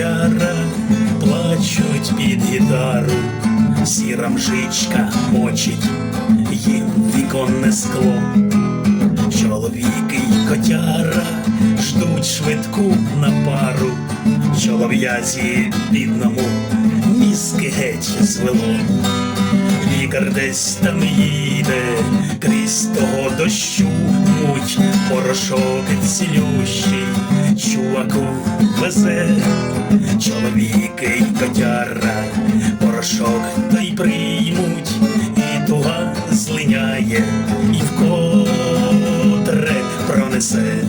котяра плачуть під гітару, сіра мжичка мочить їм віконне скло. Чоловіки й котяра ждуть швидку на пару, чолов'язі бідному мізки геть звело. Лікар десь там їде, крізь того дощу муть, порошок цілющий, чуваку везе, чоловіки й котяра, порошок той приймуть, і туга злиняє, і вкотре пронесе.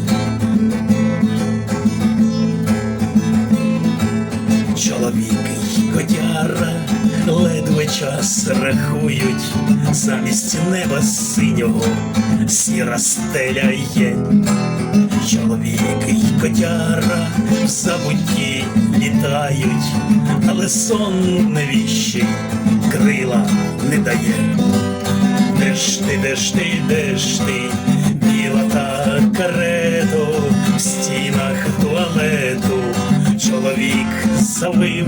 Чоловіки й котяра ледве час рахують, замість неба синього сіра стеля є. Чоловіки й котяра. В забутті літають, але сон невіщий крила не дає. Де ж ти, де ж ти, де ж ти, біла та карето в стінах туалету, чоловік завив,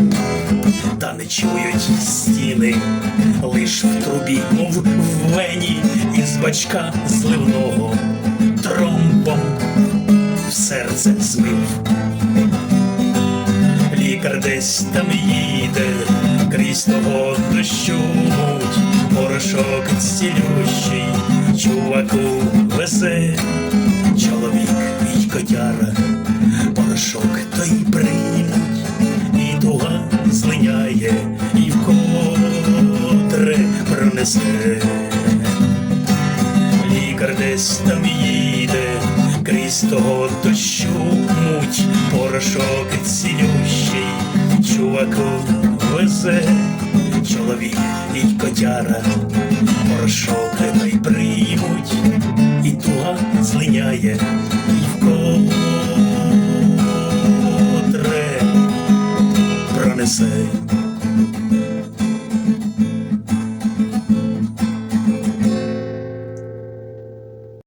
та не чують стіни, лиш в трубі, мов в вені, із бачка зливного. Тромбом в серце змив. Лікар десь там їде, крізь того дощу порошок цілющий, чуваку везе, чоловік і котяра, порошок той приймуть, і туга злиняє, і вкотре пронесе. Лікар десь там їде, крізь того дощу муть, порошок цілющий, чуваку везе, чоловік і котяра, порошок той приймуть, і туга злиняє, і вкотре пронесе.